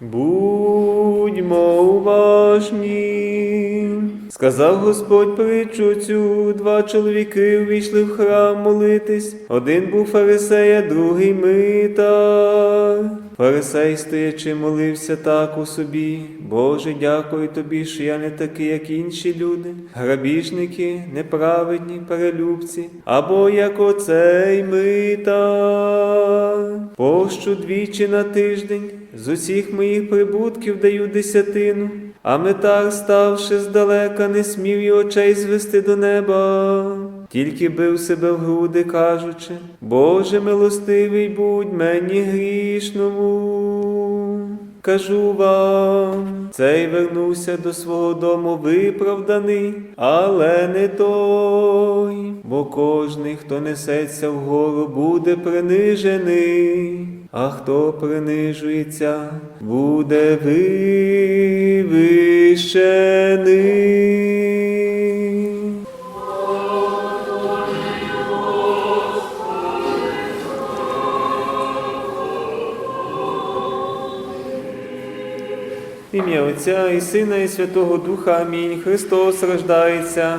Будьмо уважні. Сказав Господь притчу цю, два чоловіки увійшли в храм молитись. Один був фарисей, а другий митар. Фарисей, стоячи, молився так у собі. Боже, дякую тобі, що я не такий, як інші люди, грабіжники, неправедні, перелюбці, або як оцей митар. Пощу двічі на тиждень, з усіх моїх прибутків даю десятину. А метар, ставши здалека, не смів і очей звести до неба, тільки бив себе в груди, кажучи, Боже милостивий будь мені грішному. Кажу вам, цей вернувся до свого дому виправданий, але не той, бо кожний, хто несеться вгору, буде принижений, а хто принижується, буде вивищений. Ім'я Отця і Сина, і Святого Духа. Амінь. Христос рождається.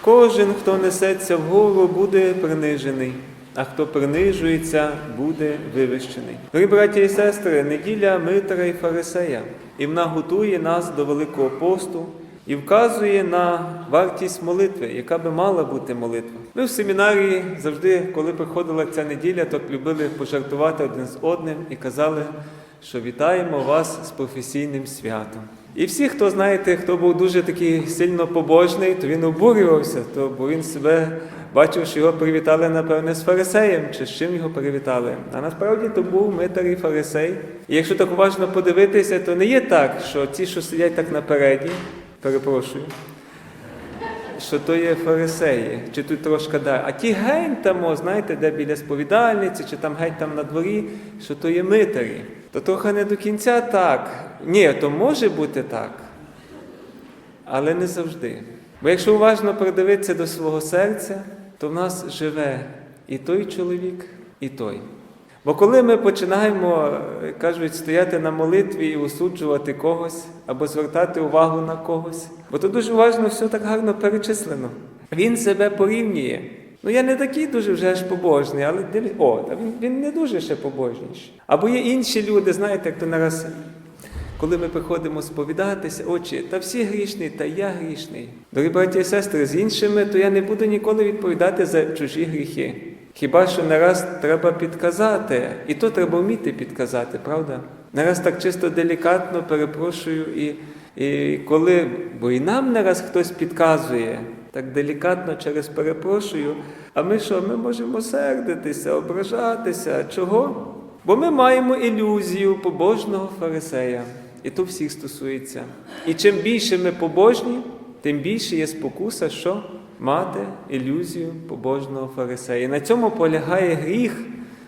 Кожен, хто несеться вгору, буде принижений, а хто принижується, буде вивищений. Дорогі браті і сестри, неділя Митра і Фарисея, і вона готує нас до Великого посту і вказує на вартість молитви, яка би мала бути молитва. Ми в семінарії завжди, коли приходила ця неділя, то любили пожартувати один з одним і казали, що вітаємо вас з професійним святом. І всі, хто знаєте, хто був дуже такий сильно побожний, то він обурювався, то, бо він себе бачив, що його привітали, напевне, з фарисеєм, чи з чим його привітали. А насправді то був митар і фарисей. І якщо так уважно подивитися, то не є так, що ті, що сидять так напереді, перепрошую, що то є фарисеї, чи тут трошки далі. А ті гень там, знаєте, де біля сповідальниці, чи там геть там на дворі, що то є митарі. То трохи не до кінця так. Ні, то може бути так, але не завжди. Бо якщо уважно придивитися до свого серця, то в нас живе і той чоловік, і той. Бо коли ми починаємо, е, кажуть, стояти на молитві і осуджувати когось або звертати увагу на когось, бо то дуже уважно все так гарно перечислено. Він себе порівнює. Ну я не такий дуже вже ж побожний, але о, він, він не дуже ще побожніший. Або є інші люди, знаєте, як то нараз, коли ми приходимо сповідатися, очі, та всі грішні, та я грішний. Дорогі браті і сестри, з іншими, то я не буду ніколи відповідати за чужі гріхи. Хіба що не раз треба підказати, і то треба вміти підказати, правда? Не раз так чисто делікатно перепрошую, і, і коли, бо і нам не раз хтось підказує, так делікатно через перепрошую, а ми що, ми можемо сердитися, ображатися. Чого? Бо ми маємо ілюзію побожного фарисея. І то всіх стосується. І чим більше ми побожні, тим більше є спокуса, що мати ілюзію побожного фарисея. І на цьому полягає гріх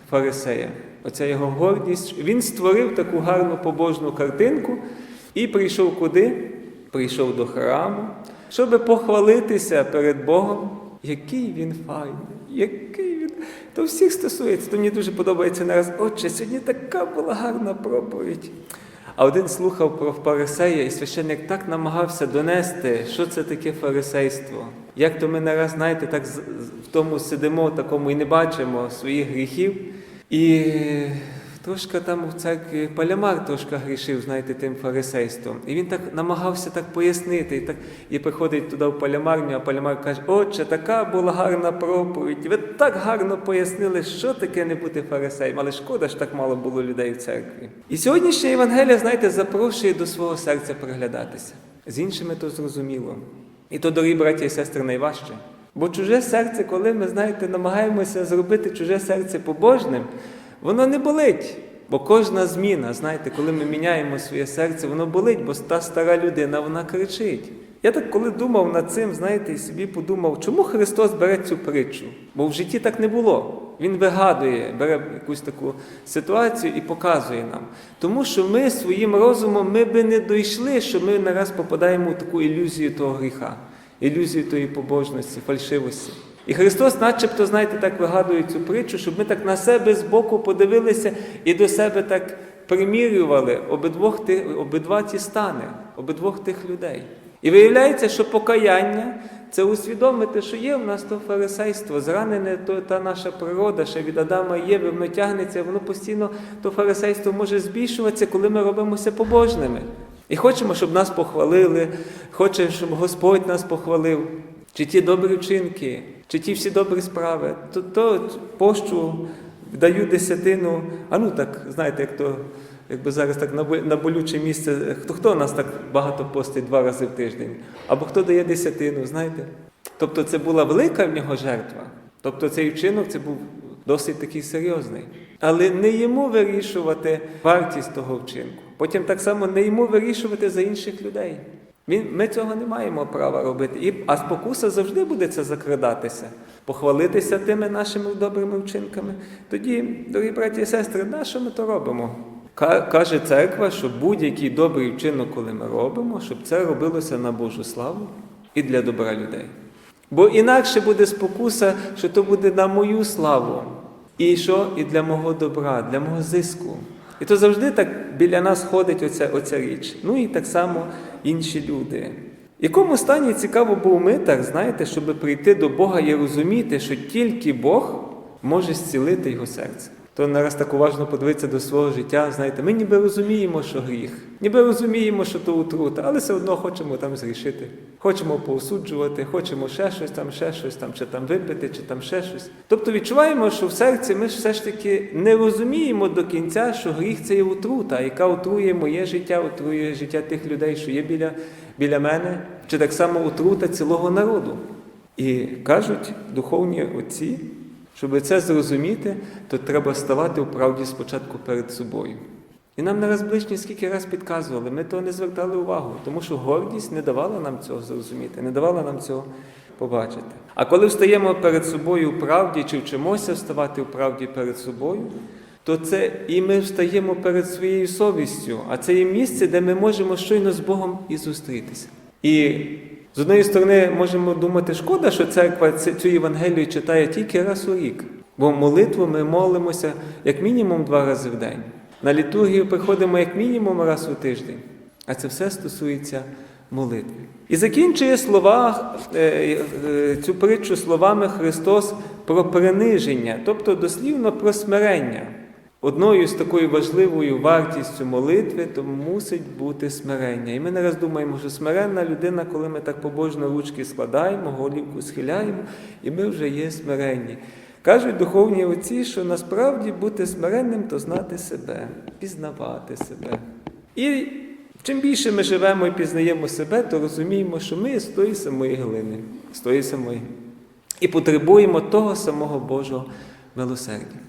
фарисея. Оця його гордість. Він створив таку гарну побожну картинку і прийшов куди? Прийшов до храму, щоб похвалитися перед Богом, який він файний, який він. То всіх стосується. То мені дуже подобається нараз. Отче, сьогодні така була гарна проповідь. А один слухав про фарисея, і священник так намагався донести, що це таке фарисейство. Як то ми нараз, знаєте, так в тому сидимо, такому і не бачимо своїх гріхів. І трошки там у церкві Палямар трошки грішив, знаєте, тим фарисейством. І він так намагався так пояснити. І, так, і приходить туди в Палямарню, а Палямар каже, отче, така була гарна проповідь. Ви так гарно пояснили, що таке не бути фарисеєм, але шкода ж так мало було людей в церкві. І сьогоднішня Євангелія, знаєте, запрошує до свого серця приглядатися. З іншими то зрозуміло. І то, дорогі браті і сестри, найважче. Бо чуже серце, коли ми, знаєте, намагаємося зробити чуже серце побожним, воно не болить. Бо кожна зміна, знаєте, коли ми міняємо своє серце, воно болить, бо та стара людина вона кричить. Я так коли думав над цим, знаєте, і собі подумав, чому Христос бере цю притчу? Бо в житті так не було. Він вигадує, бере якусь таку ситуацію і показує нам. Тому що ми своїм розумом ми би не дійшли, що ми нараз попадаємо в таку ілюзію того гріха, ілюзію тої побожності, фальшивості. І Христос, начебто, знаєте, так вигадує цю притчу, щоб ми так на себе збоку подивилися і до себе так примірювали обидвох обидва ті стани, обидвох тих людей. І виявляється, що покаяння це усвідомити, що є в нас то фарисейство, зранене то та наша природа, ще від Адама Єви, воно тягнеться, воно постійно то фарисейство може збільшуватися, коли ми робимося побожними. І хочемо, щоб нас похвалили, хочемо, щоб Господь нас похвалив, чи ті добрі вчинки, чи ті всі добрі справи, то, то пощу, даю десятину, а ну так, знаєте, як то. Якби зараз так на болюче місце, хто хто нас так багато постить два рази в тиждень, або хто дає десятину, знаєте? Тобто це була велика в нього жертва. Тобто цей вчинок це був досить такий серйозний. Але не йому вирішувати вартість того вчинку. Потім так само не йому вирішувати за інших людей. Ми цього не маємо права робити. І, а спокуса завжди буде це закрадатися, похвалитися тими нашими добрими вчинками. Тоді, дорогі браті і сестри, на що ми то робимо? Каже церква, що будь-який добрий вчинок, коли ми робимо, щоб це робилося на Божу славу і для добра людей. Бо інакше буде спокуса, що то буде на мою славу. І що? І для мого добра, для мого зиску. І то завжди так біля нас ходить оця, оця річ. Ну і так само інші люди. В якому стані цікаво був митар, знаєте, щоб прийти до Бога і розуміти, що тільки Бог може зцілити його серце. То нараз так уважно подивитися до свого життя, знаєте, ми ніби розуміємо, що гріх, ніби розуміємо, що то утрута, але все одно хочемо там зрішити. Хочемо поосуджувати, хочемо ще щось там, ще щось там, чи там випити, чи там ще щось. Тобто відчуваємо, що в серці ми все ж таки не розуміємо до кінця, що гріх це є отрута, яка отрує моє життя, отрує життя тих людей, що є біля, біля мене, чи так само отрута цілого народу. І кажуть духовні отці, щоб це зрозуміти, то треба ставати у правді спочатку перед собою. І нам нараз ближні скільки раз підказували, ми того не звертали увагу, тому що гордість не давала нам цього зрозуміти, не давала нам цього побачити. А коли встаємо перед собою у правді, чи вчимося вставати у правді перед собою, то це і ми встаємо перед своєю совістю, а це є місце, де ми можемо щойно з Богом і зустрітися. І з однієї сторони можемо думати, шкода, що церква цю Євангелію читає тільки раз у рік, бо молитву ми молимося як мінімум два рази в день. На літургію приходимо як мінімум раз у тиждень. А це все стосується молитви. І закінчує слова, е, е, цю притчу словами Христос про приниження, тобто дослівно про смирення. Одною з такою важливою вартістю молитви то мусить бути смирення. І ми не раз думаємо, що смиренна людина, коли ми так побожно ручки складаємо, голівку схиляємо, і ми вже є смиренні. Кажуть духовні отці, що насправді бути смиренним то знати себе, пізнавати себе. І чим більше ми живемо і пізнаємо себе, то розуміємо, що ми з тої самої глини, з тої самої. І потребуємо того самого Божого милосердя.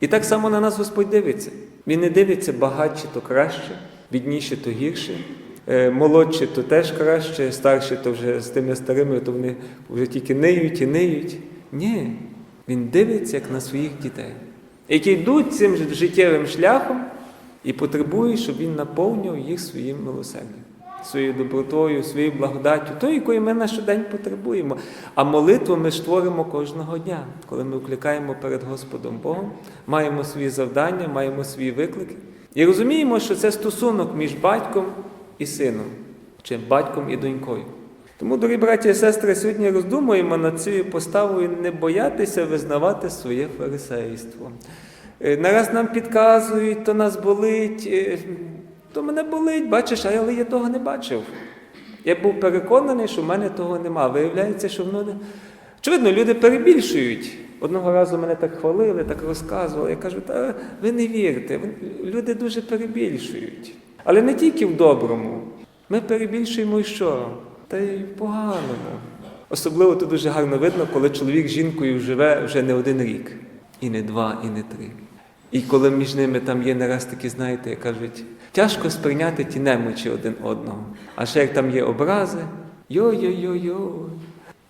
І так само на нас Господь дивиться. Він не дивиться багатші то краще, бідніші то гірше, е, молодші то теж краще, старші то вже з тими старими, то вони вже тільки ниють і ниють. Ні, він дивиться як на своїх дітей, які йдуть цим життєвим шляхом і потребують, щоб він наповнював їх своїм милосердям, своєю добротою, своєю благодаттю, тою, якої ми на щодень потребуємо. А молитву ми ж творимо кожного дня, коли ми вкликаємо перед Господом Богом, маємо свої завдання, маємо свої виклики. І розуміємо, що це стосунок між батьком і сином, чи батьком і донькою. Тому, дорогі браті і сестри, сьогодні роздумуємо над цією поставою не боятися визнавати своє фарисейство. Е, Нараз нам підказують, то нас болить, е, то мене болить, бачиш, але я того не бачив. Я був переконаний, що в мене того нема. Виявляється, що воно не. Очевидно, люди перебільшують. Одного разу мене так хвалили, так розказували. Я кажу, та ви не вірте, люди дуже перебільшують. Але не тільки в доброму. Ми перебільшуємо і що? Та й поганому. Особливо тут дуже гарно видно, коли чоловік з жінкою живе вже не один рік, і не два, і не три. І коли між ними там є не раз такі, знаєте, кажуть, тяжко сприйняти ті немочі один одного. А ще як там є образи, йой-йой-йой-йой.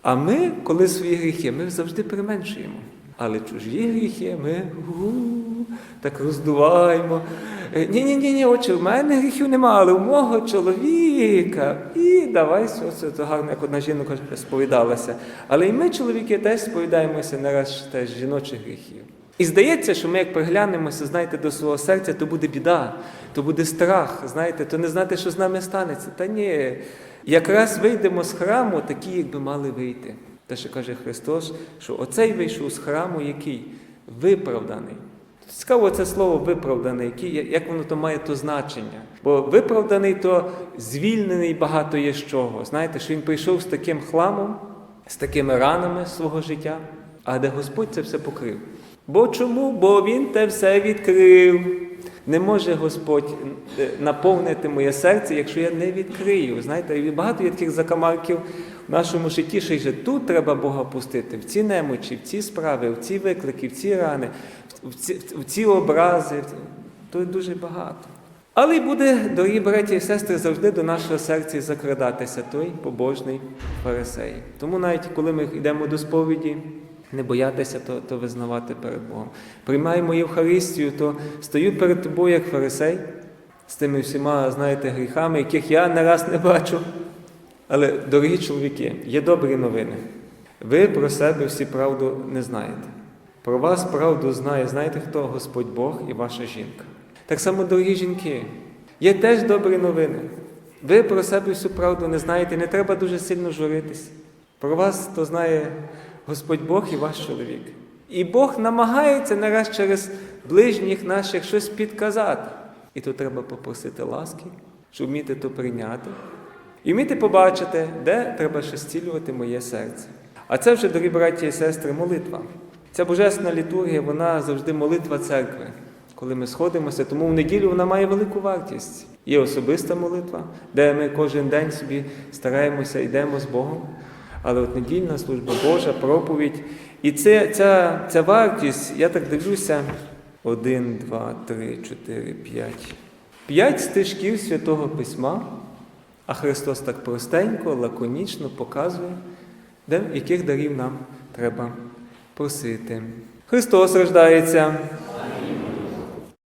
А ми, коли свої гріхи, ми завжди применшуємо. Але чужі гріхи ми так роздуваємо. Ні-ні, ні, ні, отче, в мене гріхів нема, але у мого чоловіка. І давай все це гарно, як одна жінка сповідалася. Але і ми, чоловіки, теж сповідаємося раз теж жіночих гріхів. І здається, що ми як приглянемося, знаєте, до свого серця, то буде біда, то буде страх, знаєте, то не знати, що з нами станеться. Та ні, якраз вийдемо з храму, такі, якби мали вийти. Те, що каже Христос, що оцей вийшов з храму, який виправданий. Цікаво це слово виправданий, як воно то має то значення. Бо виправданий то звільнений багато є з чого. Знаєте, що він прийшов з таким хламом, з такими ранами свого життя, а де Господь це все покрив. Бо чому? Бо Він те все відкрив. Не може Господь е, наповнити моє серце, якщо я не відкрию. Знаєте, багато є таких закамарків в нашому житті, що й тут треба Бога пустити, в ці немочі, в ці справи, в ці виклики, в ці рани, в ці, в ці образи. То дуже багато. Але й буде, дорогі браті і сестри, завжди до нашого серця закрадатися той побожний фарисей. Тому навіть коли ми йдемо до сповіді, не боятися то, то визнавати перед Богом. Приймаємо Євхаристію, то стою перед тобою як фарисей, з тими всіма, знаєте, гріхами, яких я не раз не бачу. Але, дорогі чоловіки, є добрі новини. Ви про себе всі правду не знаєте. Про вас правду знає, знаєте хто? Господь Бог і ваша жінка. Так само, дорогі жінки, є теж добрі новини. Ви про себе всю правду не знаєте, не треба дуже сильно журитись. Про вас то знає Господь Бог і ваш чоловік. І Бог намагається не раз через ближніх наших щось підказати. І то треба попросити ласки, щоб вміти то прийняти. І вміти побачити, де треба ще зцілювати моє серце. А це вже, дорогі браті і сестри, молитва. Ця божественна літургія, вона завжди молитва церкви. Коли ми сходимося, тому в неділю вона має велику вартість. Є особиста молитва, де ми кожен день собі стараємося, йдемо з Богом. Але от недільна служба Божа, проповідь. І це, ця, ця вартість, я так дивлюся, один, два, три, чотири, п'ять. П'ять стежків Святого Письма, а Христос так простенько, лаконічно показує, де, яких дарів нам треба просити. Христос рождається.